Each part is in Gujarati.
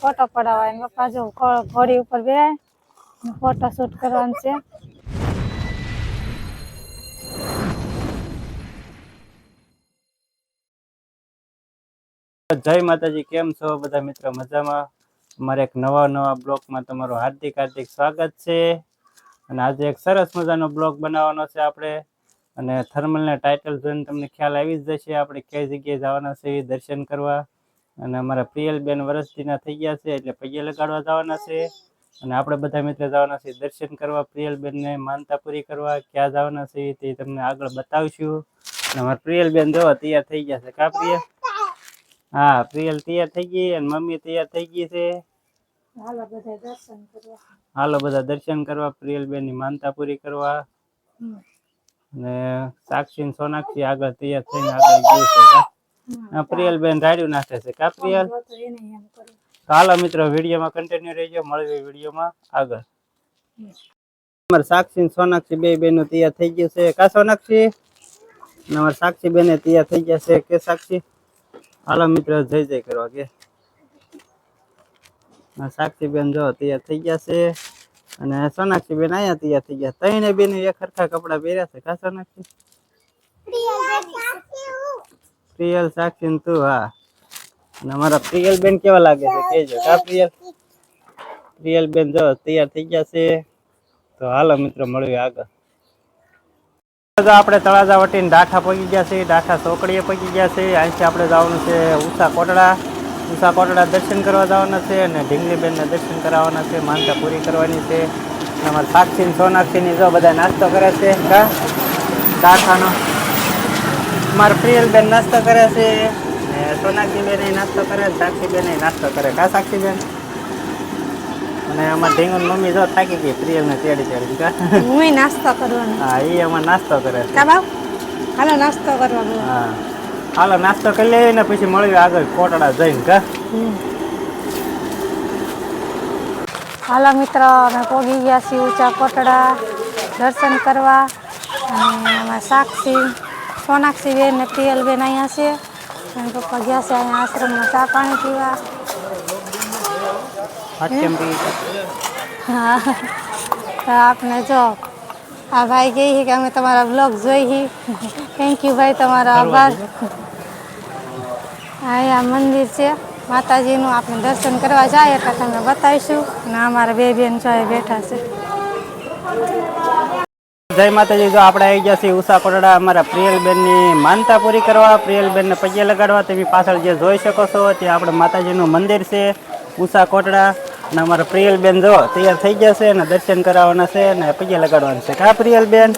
ફોટો પડાવવા. એના પપ્પા ઘોડી ઉપર બે ફોટો શૂટ કરવાનું છે. જય માતાજી, કેમ છો બધા મિત્રો? મજામાં? મારે એક નવા નવા બ્લોગમાં તમારું હાર્દિક હાર્દિક સ્વાગત છે. અને આજે એક સરસ મજાનો બ્લોગ બનાવવાનો છે આપણે. અને થર્મલના ટાઇટલ જોઈને તમને ખ્યાલ આવી જ જશે. આપણે કઈ જગ્યાએ જવાના છે દર્શન કરવા. અને અમારા પ્રિયલબેન વરસજીના થઈ ગયા છે એટલે પૈયા લગાડવા જવાના છે. અને આપણે બધા મિત્રો જવાના છે દર્શન કરવા પ્રિયલબેનને માનતા પૂરી કરવા ક્યાં જવાના છે તે તમને આગળ બતાવશું. અને અમારા પ્રિયલબેન જો તૈયાર થઈ ગયા છે કા પ્રિય હા પ્રિયલ તૈયાર થઈ ગઈ અને મમ્મી તૈયાર થઈ ગઈ છે. હાલો બધા દર્શન કરવા. પ્રિયલ પ્રિયલબેનની માનતા પૂરી કરવા. અને સાક્ષી સોનાક્ષી આગળ તૈયાર થઈને આગળ ગઈ છે પ્રિયલબેન રાડ્યું નાખે છે. કા પ્રિયલ? હાલો મિત્રો વિડીયોમાં કન્ટિન્યુ રહેજો. મળવી વિડીયોમાં આગળ. અમારે સાક્ષી ને સોનાક્ષી બે બેનું તૈયાર થઈ ગયું છે. કા સોનાક્ષી? અમારે સાક્ષી બેને તૈયાર થઈ ગયા છે. કે સાક્ષી? હાલો મિત્રો જય જય કરવા કે. સાક્ષી બેન જો તૈયાર થઈ ગયા છે. અને સોનાક્ષી બેન અહીંયા તૈયાર થઈ ગયા. ત્રણે બેન એક સરખા કપડા પહેર્યા છે. કા સોનાક્ષી? પ્રિયલ સાક્ષી ને તું હા અને અમારા પ્રિયલ બેન કેવા લાગે છે કેજો કા પ્રિયલ પ્રિયલ બેન જો તૈયાર થઈ ગયા છે તો હાલો મિત્રો મળીએ આગળ તો આપણે તળાજા વટીને ડાઠા પગી ગયા છે ડાઠા ચોકડીએ પગી ગયા છે અહીંથી આપણે જવાનું છે ઉષા કોટડા ઉષા કોટડા દર્શન કરવા જવાના છે અને ઢીંગલીબેનને દર્શન કરાવવાના છે માનતા પૂરી કરવાની છે। અને અમારા સાક્ષી ને સોનાક્ષીની જો બધા નાસ્તો કરે છે, કા? ડાઠાનો મારા પ્રિયલબેન નાસ્તો કરે છે ને સોનાક્ષી બેન નાસ્તો કરે સાક્ષી બેન નાસ્તો કરે. કા સાક્ષી બેન અને અમાર ઢીંગુન મમ્મી જો થાકી ગઈ પ્રિય ને તેડી તેડી. કા? હું નાસ્તો કરવાનો. હા એ અમાર નાસ્તો કરે છે. કા બાપ? હાલો નાસ્તો કરવાનો. હા. હાલો નાસ્તો કરી લઈએ ને પછી મળ્યું આગળ કોટડા જઈને કા? હાલો મિત્રો અમે પોગી ગયા છીએ ઊંચા કોટડા દર્શન કરવા. અને અમારા સાક્ષી સોનાક્ષી બેન ને પ્રિયલ બેન અહીંયા છે. અને પપ્પા ગયા છે અહીંયા આશ્રમમાં ચા પાણી પીવા. હા. તો આપણે જો આ ભાઈ કહે છે કે અમે તમારા બ્લોગ જોઈ થેન્ક યુ ભાઈ તમારો આભાર. અહીંયા મંદિર છે. માતાજીનું આપણે દર્શન કરવા જાય એટલે તમને બતાવીશું. અને અમારા બે બેન જો બેઠા છે. જય માતાજી જો આપણે આવી ગયા છીએ ઉષા કોટડા અમારા પ્રિયલબેનની માનતા પૂરી કરવા. પ્રિયલબેનને પગે લગાડવા તમે પાછળ જે જોઈ શકો છો ત્યાં આપણે માતાજીનું મંદિર છે ઉષા કોટડા. અને અમારા પ્રિયલબેન જો તૈયાર થઈ ગયા છે અને દર્શન કરાવવાના છે અને પગે લગાડવાના છે. કા પ્રિયલબેન?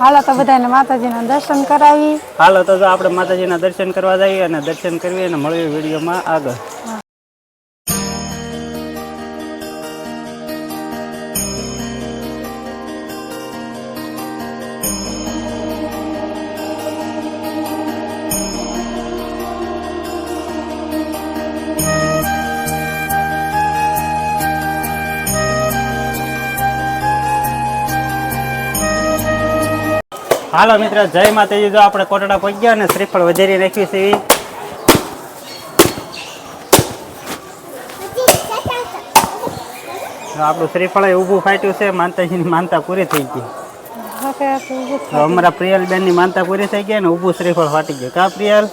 હાલો તો બધાને માતાજીના દર્શન કરાવી. હાલો તો જો આપણે માતાજીના દર્શન કરવા જઈએ અને દર્શન કરીએ અને મળીએ વિડીયોમાં આગળ. હાલો મિત્ર જય માતાજી. જો આપણે કોટડા પહોંચ્યા અને શ્રીફળ વધારી નાખ્યું છે. આપણું શ્રીફળ એ ઊભું ફાટ્યું છે માતાજીની માનતા પૂરી થઈ ગઈ. અમારા પ્રિયલ બેનની માનતા પૂરી થઈ ગઈ ને ઊભું શ્રીફળ ફાટી ગયું. કા પ્રિયલ?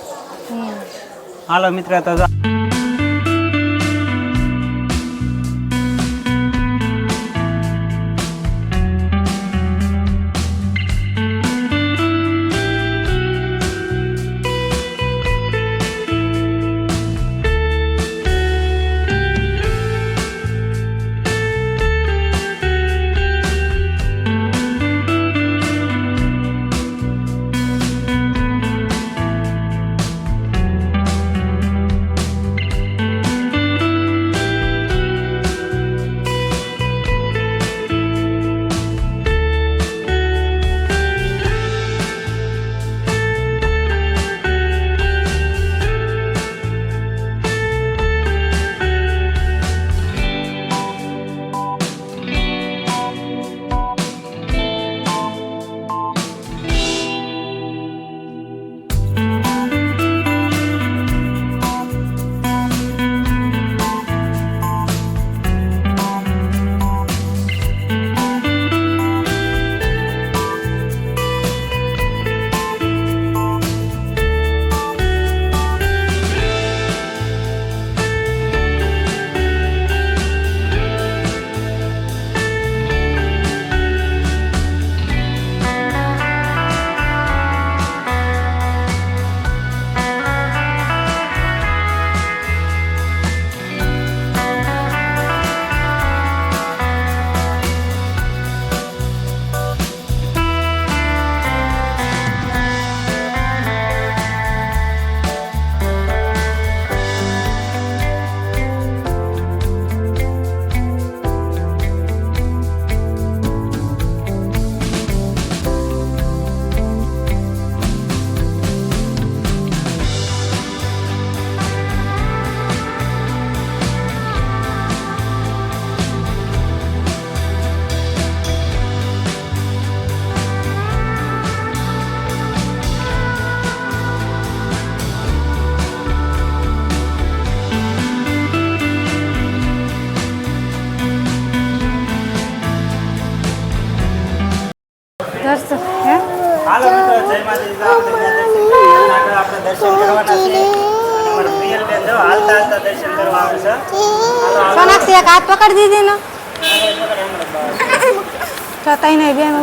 હાલો મિત્ર તો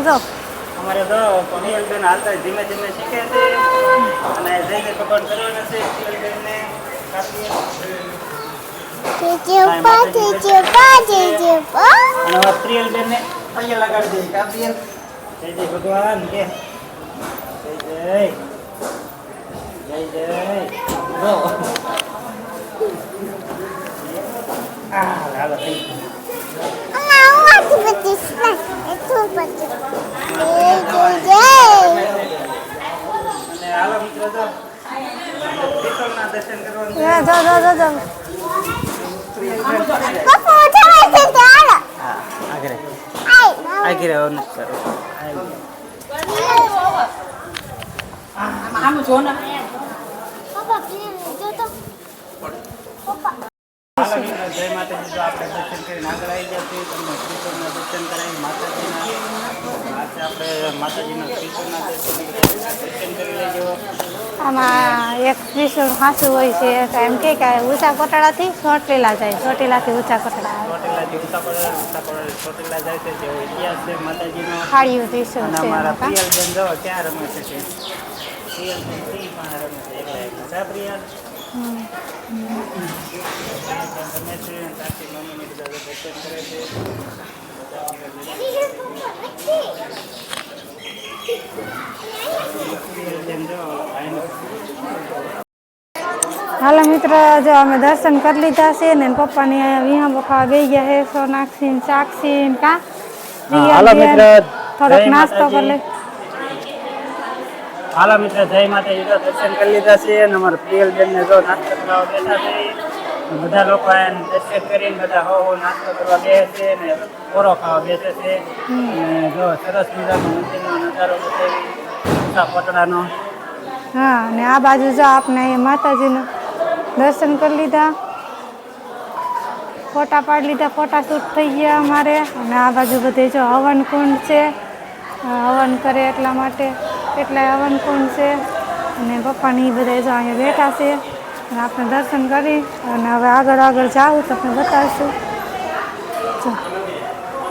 તઈને અમારે તો પનિયલ બેન હાલતા ધીમે ધીમે શીખે છે. અને જય પકડ કરવાના છે પનિયલ બેનને કાપીએ. અને હવે પ્રિયલ બેનને પૈયા લગાડી દઈએ કાપીએ જય જય ભગવાન કે. જય જય. જય જય. જો આ હાલો થઈ ગયું. અને જો પિત્તળના દર્શન મિત્રો જય માતાજી તો આપણે દર્શન કરીને આગળ આવી ગયા તમને શ્રીચંદના દર્શન કરાવી માતાજીના. આજે આપણે માતાજીના શ્રીચંદના દર્શન દર્શન કરી લેજો. આમાં એક ત્રિશુળ ખાસું હોય છે એમ કે ઊંચા કોટડાથી ચોટીલા જાય ચોટીલાથી ઊંચા કોટડા. ચોટીલાથી ઉતાપડા ઉતાપડા ચોટીલા જાય છે જેવો ઇતિહાસ છે માતાજીનો. ખાડીયું ત્રિશુળ છે અમારા જો ક્યાં રમે છે તે? પ્રિયલ પણ રમે છે એકલા એકલા. જા પ્રિયલ. હાલો મિત્ર જો અમે દર્શન કરી લીધા છે ને પપ્પાની અહીંયા વિહા બખા બે ગયા હે સોનાક્ષી સાક્ષી કા? હાલો મિત્ર, થોડોક નાસ્તો કરી લે. હાલો મિત્ર, જય માતાજી. તો દર્શન કરી લીધા છે અને અમારા પ્રિયલ બેન ને જો નાસ્તો કરવા બેઠા છે. બધા લોકો એને દર્શન કરીને બધા હો હો નાસ્તો કરવા બેસે છે ને કોરો ખાવા બેસે છે. અને જો સરસ મજાનો મંદિરનો નજારો બતાવી ઊંચા કોટડાનો હા, અને આ બાજુ જો આપને એ માતાજીનું દર્શન કરી લીધા. ફોટા પાડી લીધા, ફોટા શૂટ થઈ ગયા અમારે. અને આ બાજુ બધે જો હવન કુંડ છે હવન કરે એટલા માટે. કેટલાય હવન કુંડ છે. અને પપ્પાની બધા જો અહીંયા બેઠા છે. અને આપણે દર્શન કરી અને હવે આગળ આગળ જાવું તો આપણે બતાવીશું. જો.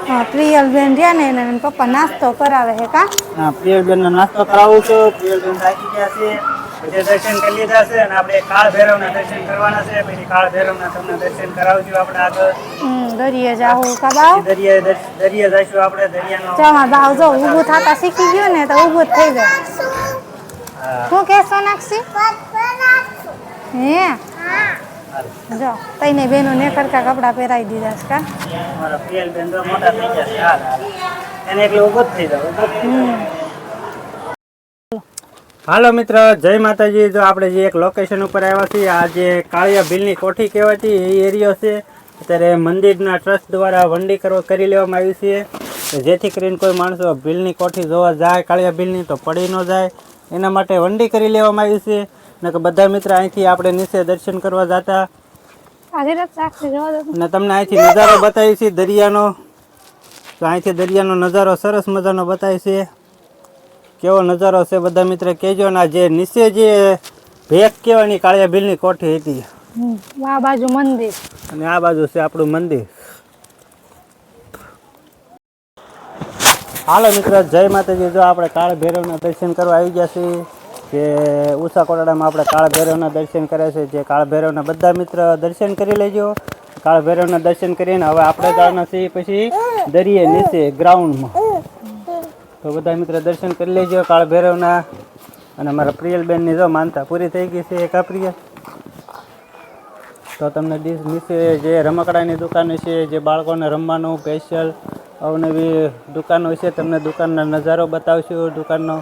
હા પ્રિયલ બેન રહ્યા ને એને પપ્પા નાસ્તો કરાવે છે કા? હા પ્રિયલ બેન નો નાસ્તો કરાવું છું. પ્રિયલબેન થાકી ગયા છે. પછી દર્શન કરી લીધા છે અને આપણે કાળ ભૈરવના દર્શન કરવાના છે. પછી કાળ ભૈરવના તમને દર્શન કરાવજો આપણે આગળ. દરિયે જાવું કા દરિયે દરિયે જઈશું આપણે દરિયાનો ચામાં ભાવ જો ઊભું થાતા શીખી ગયો ને તો ઊભું જ થઈ જાય. શું કે સોનાક્ષી હે? જો તઈને બેનો ને કરકા કપડા પહેરાવી દીધા છે કા? મારા પ્રિયલ બેન તો મોટા થઈ ગયા છે. હાલ એને એટલે ઊભો જ થઈ જાવ ઊભો જ. હાલો મિત્ર જય માતાજી. જો આપણે જે એક લોકેશન ઉપર આવ્યા છીએ આ જે કાળિયા ભીલની કોઠી કહેવાતી એ એરિયો છે. અત્યારે મંદિરના ટ્રસ્ટ દ્વારા વંડી કરવા કરી લેવામાં આવી છે. જેથી કરીને કોઈ માણસો ભીલની કોઠી જોવા જાય કાળિયા ભીલની તો પડી ન જાય. એના માટે વંડી કરી લેવામાં આવી છે. ને કે બધા મિત્ર અહીંથી આપણે નીચે દર્શન કરવા જતા. અને તમને અહીંથી નજારો બતાવી છે દરિયાનો. તો અહીંથી દરિયાનો નજારો સરસ મજાનો બતાવી છે કેવો નજારો છે બધા મિત્ર કહેજો ને જે નીચે જે ભેક કહેવાની કાળિયા ભીલની કોઠી હતી. આ બાજુ મંદિર. અને આ બાજુ છે આપણું મંદિર. હાલો મિત્ર જય માતાજી. જો આપણે કાળ ભૈરવના દર્શન કરવા આવી ગયા છીએ જે ઉષા કોટાડામાં આપણે કાળ ભૈરવના દર્શન કર્યા છે જે કાળ ભૈરવના બધા મિત્ર દર્શન કરી લેજો. કાળ ભૈરવના દર્શન કરીને હવે આપણે જવાના છીએ પછી દરિયે નીચે ગ્રાઉન્ડમાં તો બધા મિત્ર દર્શન કરી લેજો કાળ ભૈરવના અને મારા પ્રિયલબેનની જો માનતા પૂરી થઈ ગઈ છે એક આ તો તમને ડીશ નીચે જે રમકડાની દુકાનો છે જે બાળકોને રમવાનું સ્પેશિયલ અવનવી દુકાનો છે તમને દુકાનનો નજારો બતાવશું દુકાનનો.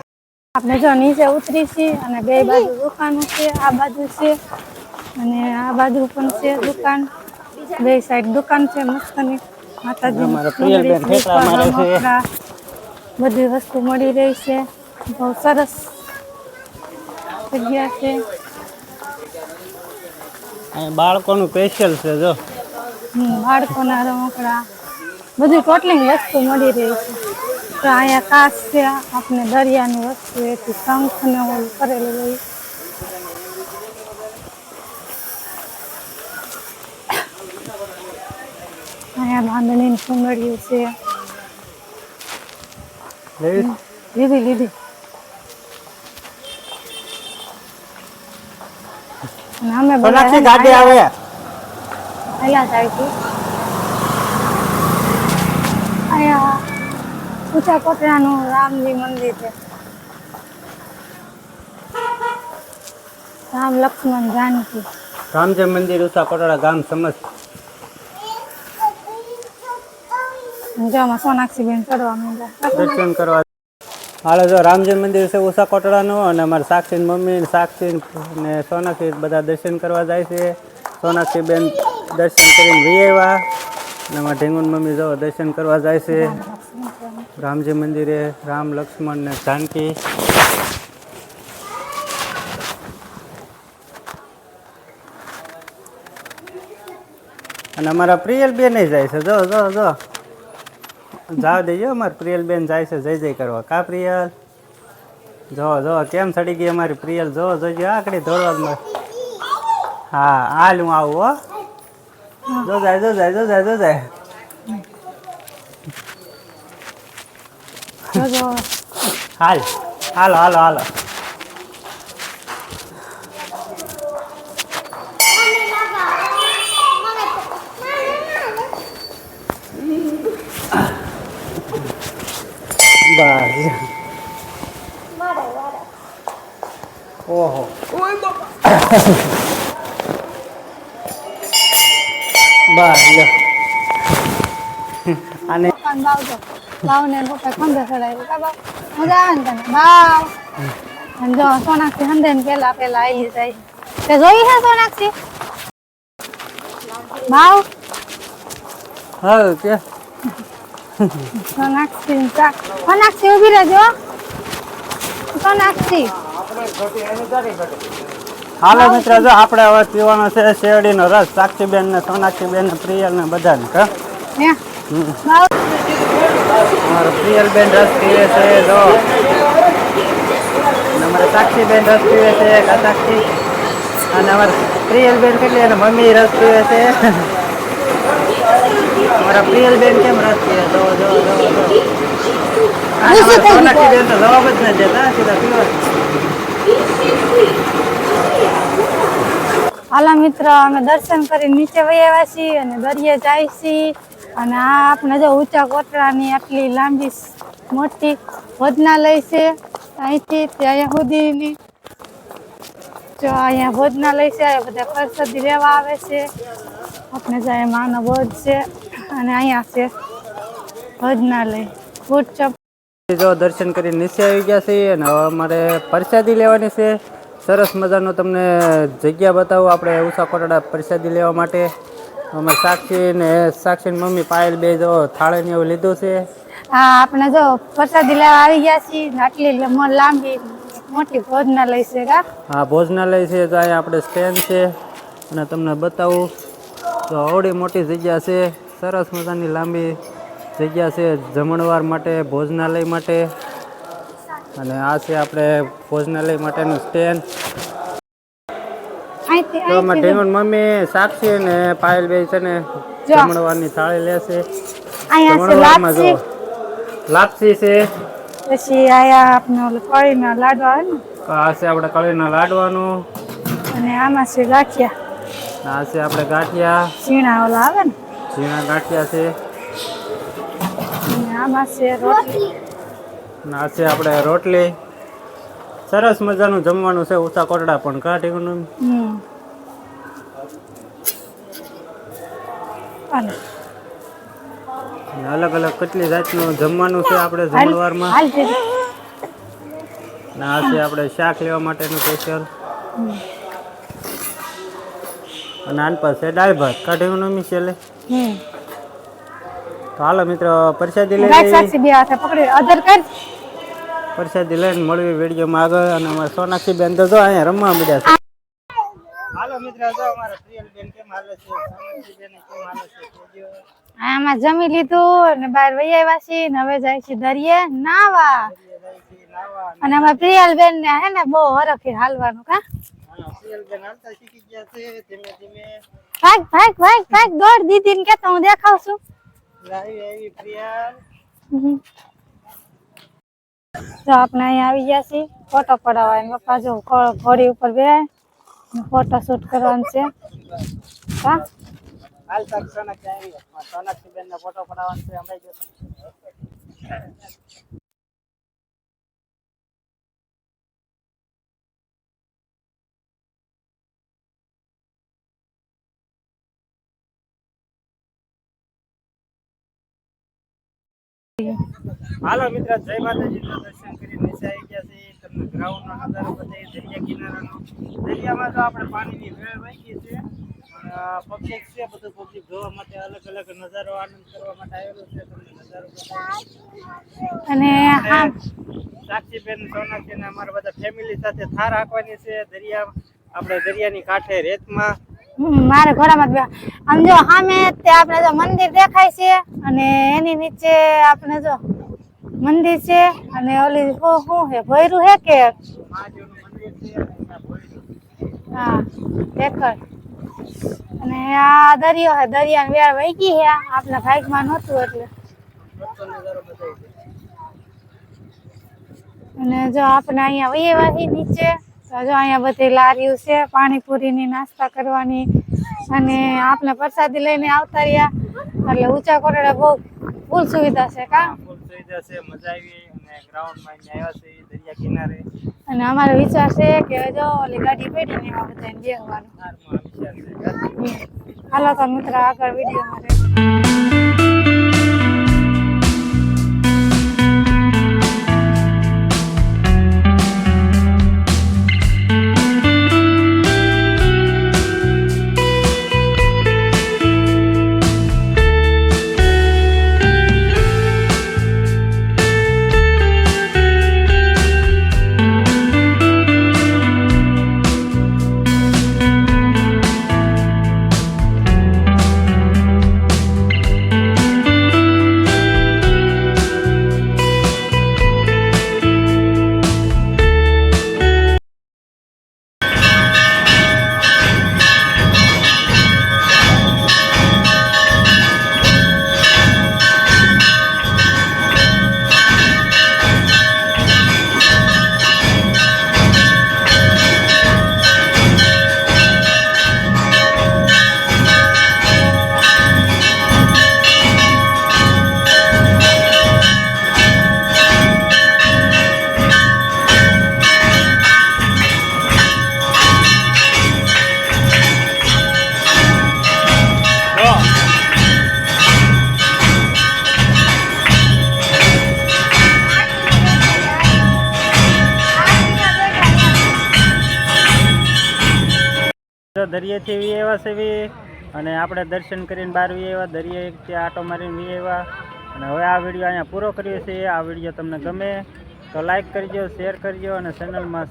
આપણે જો નીચે ઉતરી છીએ અને બે બાજુ દુકાનો છે આ બાજુ છે અને આ બાજુ પણ છે દુકાન. બે સાઈડ દુકાન છે મસ્તની માતાજી અમારા પ્રિયલબેન ઠેકડા મારે છે. બધી વસ્તુ મળી રહી છે. બહુ સરસ જગ્યા છે. બાળકોનું સ્પેશિયલ છે જો. બાળકોના રમકડા. બધી ટોટલી વસ્તુ મળી રહી છે. તો અહીંયા કાચ છે આપણે દરિયાની વસ્તુ એથી શંખ ને ઓલું કરેલું હોય. અહીંયા બાંધણીની સુંગડીઓ છે. લીધી લીધી. અમે બધા ગાડી આવે. અહીંયા છે અહીંયા ઊંચા કોટડાનું રામજી મંદિર છે. રામ લક્ષ્મણ જાનકી. રામજી મંદિર ઉષા કોટડા ગામ સમજ જો સોનાક્ષી બેન ચડવા માંડ્યા. દર્શન કરવા. હાલો જો રામજી મંદિર છે ઉષા કોટડાનું અને અમારે સાક્ષી મમ્મી સાક્ષી ને સોનાક્ષી બધા દર્શન કરવા જાય છે. સોનાક્ષી બેન દર્શન કરીને વી આવ્યા. અને અમારા ઢીંગુન મમ્મી જો દર્શન કરવા જાય છે. રામજી મંદિરે રામ લક્ષ્મણ ને જાનકી. અને અમારા પ્રિયલ બેન જાય છે. જો જો જો. જાવ દેજો અમારી પ્રિયલ બેન જાય છે જય જય કરવા. કા પ્રિયલ? જો જો કેમ ચડી ગઈ અમારી પ્રિયલ? જો જોજો આકડી દોડવા હા હાલ હું આવું હો. જો જાય જો જાય જો જાય જો જાય. હાલ હાલો હાલો હાલો. ઓહો. બસ લ્યો. અને પપ્પાને બાવ જો બાવ ને પપ્પા ખંભે ચડાવ્યું. કા મજા આવે ને તને? બાવ. અને જો સોનાક્ષી હંધે ને પેલા પેલા આવી જાય. તે જોઈ સોનાક્ષી? બાવ. હા કે. સોનાક્ષી સોનાક્ષી ઊભી રહેજો હાલો મિત્ર જો આપણે હવે પીવાનો છે શેરડીનો રસ સાક્ષીબેન ને સોનાક્ષીબેન ને પ્રિયલ ને બધાને કા. બાવ પ્રિયલબેન રસ પીવે છે જો. અમારે અમારા સાક્ષીબેન રસ પીવે છે કાતાક્ષી અને અને પ્રિયલ પ્રિયલબેન કેટલી અને મમ્મી રસ પીવે છે? અમારા પ્રિયલબેન કેમ રસ પીવે? જો જો જો જો. જવાબ જ નથી દેતા સીધા પીવા. હાલા મિત્ર અમે દર્શન કરી નીચે વહી છીએ અને દરિયે જાય છીએ. અને આ આપણે જો ઊંચા કોટડાની આટલી લાંબી મોટી ભોજનાલય છે અહીંથી ત્યાં સુધીની. જો અહીંયા ભોજનાલય છે અહીંયા બધા પરસદી લેવા આવે છે. આપણે જાય માનો બોધ છે અને અહીંયા છે ભોજનાલય ચપ જો દર્શન કરીને નીચે આવી ગયા છીએ અને હવે અમારે પ્રસાદી લેવાની છે. સરસ મજાનું તમને જગ્યા બતાવું આપણે ઉષા કોટડા પ્રસાદી લેવા માટે. અમારે સાક્ષી ને સાક્ષીની મમ્મી પાયલ બે જો થાળે ને એવું લીધું છે. હા આપણે જો પ્રસાદી લેવા આવી ગયા છીએ આટલી લાંબી મોટી ભોજનાલય છે કા? આ ભોજનાલય છે તો અહીંયા આપણે સ્ટેન્ડ છે અને તમને બતાવું. તો આવડી મોટી જગ્યા છે સરસ મજાની લાંબી જગ્યા છે જમણવાર માટે ભોજનાલય માટે. અને આ છે આપણે ભોજનાલય માટેનું સ્ટેન્ડ. તો ઢીંગણ મમ્મી સાક્ષી ને પાયલ બે છે ને. જમણવારની થાળી લેશે છે. જમણવારમાં જો લાપસી છે. પછી આયા આપનો કળીના લાડવા આવે ને. આ છે આપણે કળીના લાડવાનું. અને આમાં છે ગાંઠિયા. આ છે આપણે ગાંઠિયા. ઝીણા ઓલા આવે ને. ઝીણા ગાંઠિયા છે. આમાં છે રોટલી. ના છે આપણે રોટલી. સરસ મજાનું જમવાનું છે ઉષા કોટડા પણ હમ. હાલો. અલગ અલગ કેટલી જાતનું જમવાનું છે આપણે જમવારમાં જમણવારમાં? આ છે આપણે શાક લેવા માટેનું સ્પેશિયલ અને આન દાળ ભાત. કાઢી છે લે હમ. તો હાલો મિત્રો પ્રસાદી લઈ સાક્ષી બે હાથે પકડી. અધર કર. પ્રસાદી લઈને મળવી વિડીયોમાં આગળ અને અમારે સોનાક્ષી બેન તો જો અહીંયા રમવા મળ્યા છે. હાલો મિત્રો જો અમારા પ્રિયલ બેન કેમ હાલે છે? સોનાક્ષી બેન કેમ હાલે છે? આમાં જમી લીધું અને બહાર વહી આવ્યા છીએ ને હવે જાય છે દરિયે નાવા. અને અમારા પ્રિયલ બેન ને હે ને બહુ હરખી હાલવાનું કા? પ્રિયલ બેન હાલતા શીખી ગયા છે ધીમે ધીમે. ભાગ ભાગ ભાગ ભાગ. દોડ દીધી ને કેતા હું દેખાવ છું જો આપણે અહીંયા આવી ગયા છીએ ફોટો પડાવવા. એમ પપ્પા જો ઘોડી ઉપર બે ફોટો શૂટ કરવાનું છે. હા? હાલ તક સોનક આવી સોનક્ષી બેન ફોટો પડાવવાનો છે અમે જો હાલો મિત્ર જય માતાજી. દર્શન કરી નીચે આવી ગયા છે તમને ગ્રાઉન્ડ નો નજારો બતાવી દરિયા કિનારાનો. દરિયામાં તો આપણે પાણીની વેળ વાંચી છે. પબ્લિક છે બધું પબ્લિક જોવા માટે અલગ અલગ નજારો આનંદ કરવા માટે આવેલો છે. તમને નજારો અને હા. સાક્ષીબેન સોનાક્ષી ને અમારા બધા ફેમિલી સાથે થાર હાંકવાની છે. દરિયા આપણે દરિયાની કાંઠે રેતમાં. મારે ઘોડામાં આમ જો સામે તે આપણે જો મંદિર દેખાય છે અને એની નીચે આપણે જો મંદિર છે અને ઓલી શું છે ભૈરું હે કે? હા દેખર અને આ દરિયો હે દરિયા વેળ વહી ગઈ હે. આપણા ભાગમાં નહોતું એટલે. અને જો આપણે અહીંયા વહી વાહી નીચે, તો જો અહીંયા બધી લારીઓ છે, પાણીપુરીની નાસ્તા કરવાની. અને આપણે પ્રસાદી લઈને આવતા રહ્યા. એટલે ઊંચા કોટડા બહુ ફૂલ સુવિધા છે, કા? સુવિધા છે મજા આવી અને ગ્રાઉન્ડમાં આવ્યા છે દરિયા કિનારે. અને અમારો વિચાર છે કે જો ઓલી ગાડી પડી ને એમાં બધાને બેસવાનું વિચાર છે. હાલો તો મિત્ર આગળ વિડીયોમાં રહે તો દરિયેથી વી આવ્યા છે વી. અને આપણે દર્શન કરીને બહાર વી આવ્યા દરિયે આટો મારીને વી આવ્યા. અને હવે આ વીડિયો અહીંયા પૂરો કર્યો છે આ વીડિયો તમને ગમે તો લાઈક કરજો, શેર કરજો અને ચેનલમાં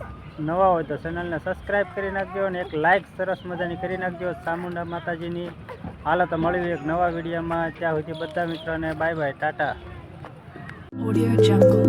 નવા હોય તો ચેનલને સબસ્ક્રાઈબ કરી નાખજો અને એક લાઈક સરસ મજાની કરી નાખજો ચામુંડા માતાજીની. હાલો તો મળ્યું એક નવા વિડીયોમાં. ત્યાં સુધી બધા મિત્રોને bye bye, tata. Audio Jungle.